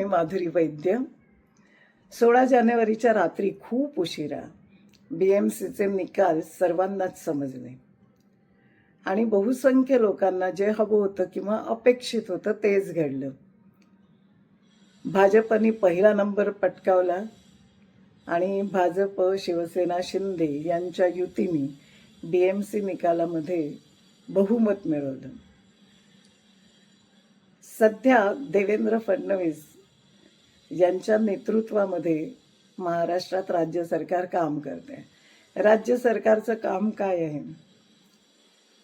मी माधुरी वैद्य. सोळा जानेवारीच्या रात्री खूप उशिरा बी एम सीचे निकाल सर्वांनाच समजले. आणि बहुसंख्य लोकांना जे हवं होतं किंवा अपेक्षित होतं तेच घडलं. भाजपने पहिला नंबर पटकावला आणि भाजप शिवसेना शिंदे यांच्या युतीने बी एम सी निकालामध्ये बहुमत मिळवलं. सध्या देवेंद्र फडणवीस यांच्या नेतृत्वामध्ये महाराष्ट्रात राज्य सरकार काम करते राज्य सरकारचं काम काय आहे?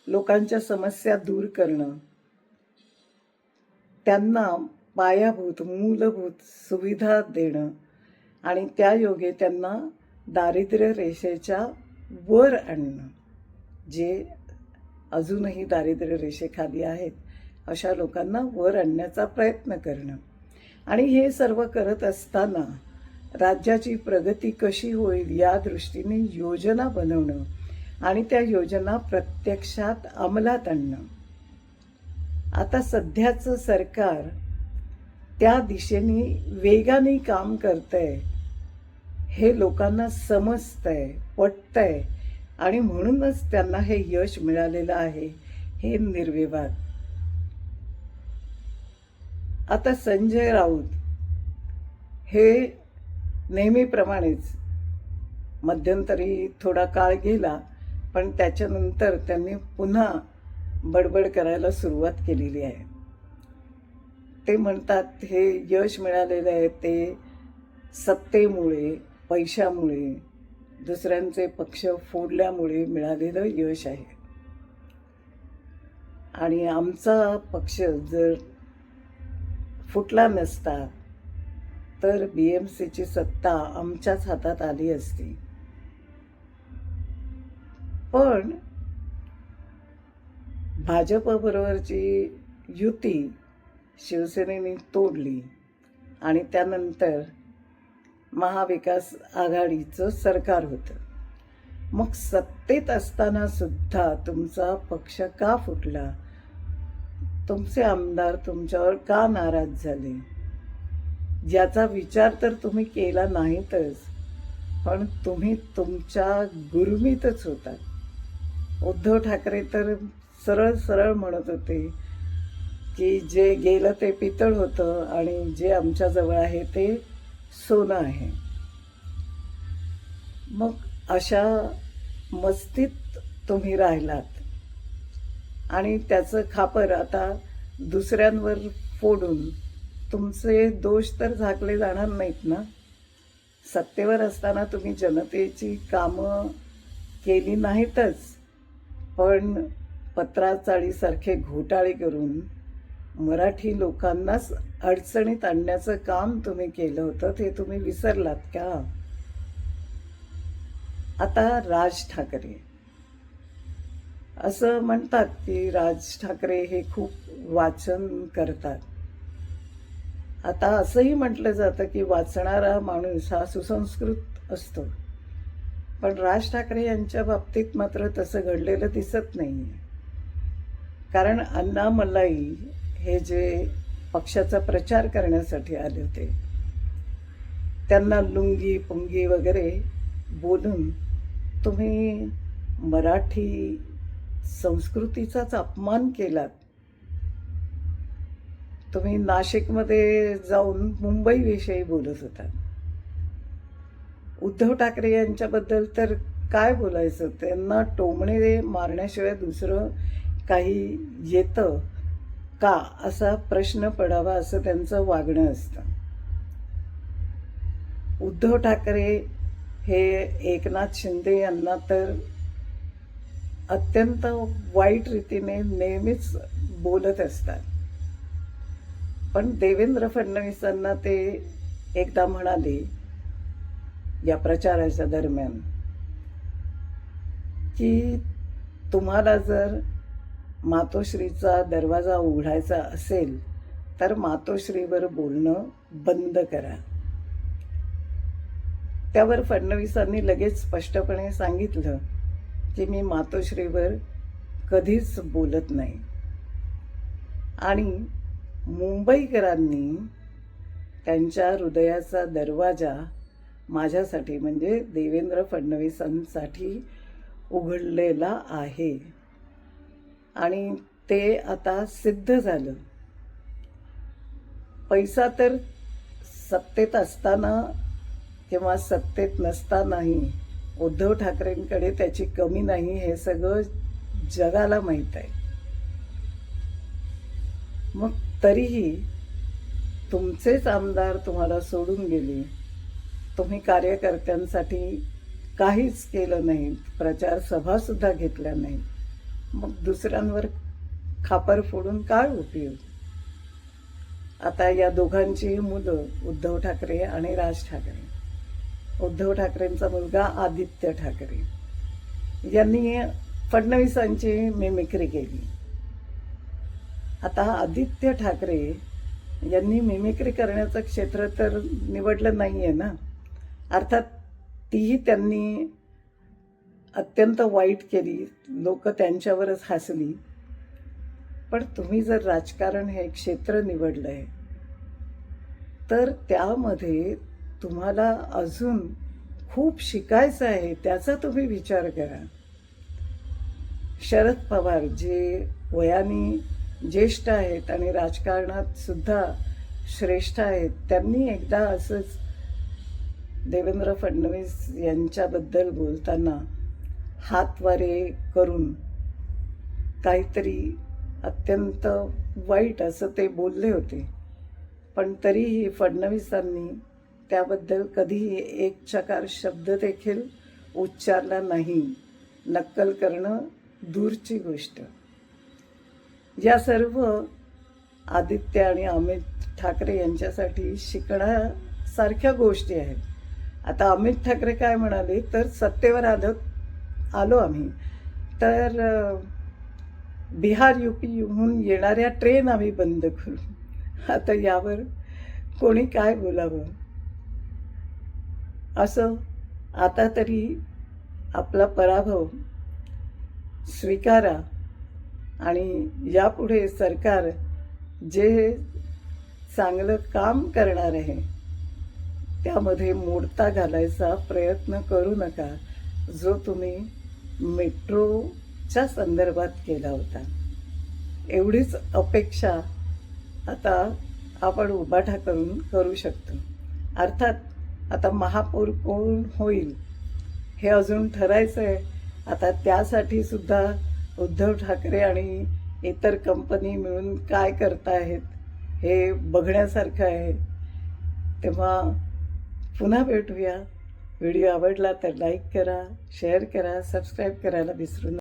लोकांच्या समस्या दूर करणं. त्यांना पायाभूत मूलभूत सुविधा देणं. आणि त्या योगे त्यांना दारिद्र्य रेषेच्या वर आणणं. जे अजूनही दारिद्र्य रेषेखाली आहेत अशा लोकांना वर आणण्याचा प्रयत्न करणं. आणि हे सर्व करत असताना राज्याची प्रगती कशी होईल या दृष्टीने योजना बनवणं आणि त्या योजना प्रत्यक्षात अंमलात आणणं. आता सध्याचं सरकार त्या दिशेने वेगाने काम करतंय हे लोकांना समजतंय पटतंय आणि म्हणूनच त्यांना हे यश मिळालेलं आहे हे निर्विवाद. आता संजय राऊत हे नेहमीप्रमाणेच मध्यंतरी थोडा काळ गेला पण त्याच्यानंतर त्यांनी पुन्हा बडबड करायला सुरुवात केलेली आहे. ते म्हणतात हे यश मिळालेलं आहे ते सत्तेमुळे पैशामुळे दुसऱ्यांचे पक्ष फोडल्यामुळे मिळालेलं यश आहे. आणि आमचा पक्ष जर फुटला नसता तर बी एम सीची सत्ता आमच्याच हातात आली असती. पण भाजपबरोबरची युती शिवसेनेने तोडली आणि त्यानंतर महाविकास आघाडीचं सरकार होतं. मग सत्तेत असताना सुद्धा तुमचा पक्ष का फुटला? तुमचे आमदार तुमच्यावर का नाराज झाले? ज्याचा विचार तर तुम्ही केला नाहीतच पण तुम्ही तुमच्या गुरुमीतच होता. उद्धव ठाकरे तर सरळ सरळ म्हणत होते की जे गेलं ते पितळ होतं आणि जे आमच्याजवळ आहे ते सोनं आहे. मग अशा मस्तीत तुम्ही राहिलात. आणि त्याचं खापर आता दुसऱ्यांवर फोडून तुमचे दोष तर झाकले जाणार नाहीत ना? सत्तेवर असताना तुम्ही जनतेची कामं केली नाहीतच. पण पत्राचाळीसारखे घोटाळे करून मराठी लोकांनाच अडचणीत आणण्याचं काम तुम्ही केलं होतं ते तुम्ही विसरलात का? आता राज ठाकरे. असं म्हणतात की राज ठाकरे हे खूप वाचन करतात. आता असंही म्हटलं जातं की वाचणारा माणूस हा सुसंस्कृत असतो. पण राज ठाकरे यांच्या बाबतीत मात्र तसं घडलेलं दिसत नाही कारण अण्णा मलाई हे जे पक्षाचा प्रचार करण्यासाठी आले होते त्यांना लुंगी पुंगी वगैरे बोलून तुम्ही मराठी संस्कृतीचाच अपमान केलात. तुम्ही नाशिकमध्ये जाऊन मुंबईविषयी बोलत होता. उद्धव ठाकरे यांच्याबद्दल तर काय बोलायचं? त्यांना टोमणे मारण्याशिवाय दुसरं काही येतं का असा प्रश्न पडावा असं त्यांचं वागणं असतं. उद्धव ठाकरे हे एकनाथ शिंदे यांना तर अत्यंत वाईट रीतीने नेहमीच बोलत असतात. पण देवेंद्र फडणवीसांना ते एकदा म्हणाले या प्रचाराच्या दरम्यान की तुम्हाला जर मातोश्रीचा दरवाजा उघडायचा असेल तर मातोश्रीवर बोलणं बंद करा. त्यावर फडणवीसांनी लगेच स्पष्टपणे सांगितलं की मी मातोश्रीवर कधीच बोलत नाही. आणि मुंबईकरांनी त्यांच्या हृदयाचा दरवाजा माझ्यासाठी म्हणजे देवेंद्र फडणवीसांसाठी उघडलेला आहे. आणि ते आता सिद्ध झालं. पैसा तर सत्तेत असताना किंवा सत्तेत नसतानाही उद्धव ठाकरेंकडे त्याची कमी नाही हे सगळं जगाला माहीत आहे. मग तरीही तुमचेच आमदार तुम्हाला सोडून गेले. तुम्ही कार्यकर्त्यांसाठी काहीच केलं नाही प्रचार सभासुद्धा घेतल्या नाही. मग दुसऱ्यांवर खापर फोडून काय उपयोग? आता या दोघांची मुलं उद्धव ठाकरे आणि राज ठाकरे. उद्धव ठाकरेंचा मुलगा आदित्य ठाकरे. यांनी फडणवीसांची मिमिक्री केली. आता आदित्य ठाकरे यांनी मिमिक्री करण्याचं क्षेत्र तर निवडलं नाही आहे ना? अर्थात तीही त्यांनी अत्यंत वाईट केली. लोक त्यांच्यावरच हसली. पण तुम्ही जर राजकारण हे क्षेत्र निवडलं आहे तर त्यामध्ये तुम्हाला अजून खूप शिकायचं आहे त्याचा तुम्ही विचार करा. शरद पवार जे वयाने ज्येष्ठ आहेत आणि राजकारणात सुद्धा श्रेष्ठ आहेत त्यांनी एकदा असंच देवेंद्र फडणवीस यांच्याबद्दल बोलताना हातवारे करून काहीतरी अत्यंत वाईट असं ते बोलले होते. पण तरीही फडणवीसांनी त्याबद्दल कधीही एक चकार शब्द देखील उच्चारला नाही. नक्कल करणं दूरची गोष्ट. या सर्व आदित्य आणि अमित ठाकरे यांच्यासाठी शिकण्यासारख्या गोष्टी आहेत. आता अमित ठाकरे काय म्हणाले? तर सत्तेवर आलो आलो आम्ही. तर बिहार यू पीहून येणाऱ्या ट्रेन आम्ही बंद करू. आता यावर कोणी काय बोलावं? असं आता तरी आपला पराभव स्वीकारा आणि यापुढे सरकार जे चांगलं काम करणार आहे त्यामध्ये मोडता घालायचा प्रयत्न करू नका जो तुम्ही मेट्रोच्या संदर्भात केला होता. एवढीच अपेक्षा आता आपण उभाठा करून करू शकतो. अर्थात आता महापौर कोण होईल हे अजून ठरायचं आहे आता त्यासाठी सुद्धा उद्धव ठाकरे आणि इतर कंपनी मिळून काय करतायत हे बघण्यासारखं आहे. तेव्हा पुन्हा भेटूया. व्हिडिओ आवडला तर लाईक करा शेअर करा सबस्क्राईब करायला विसरू नका.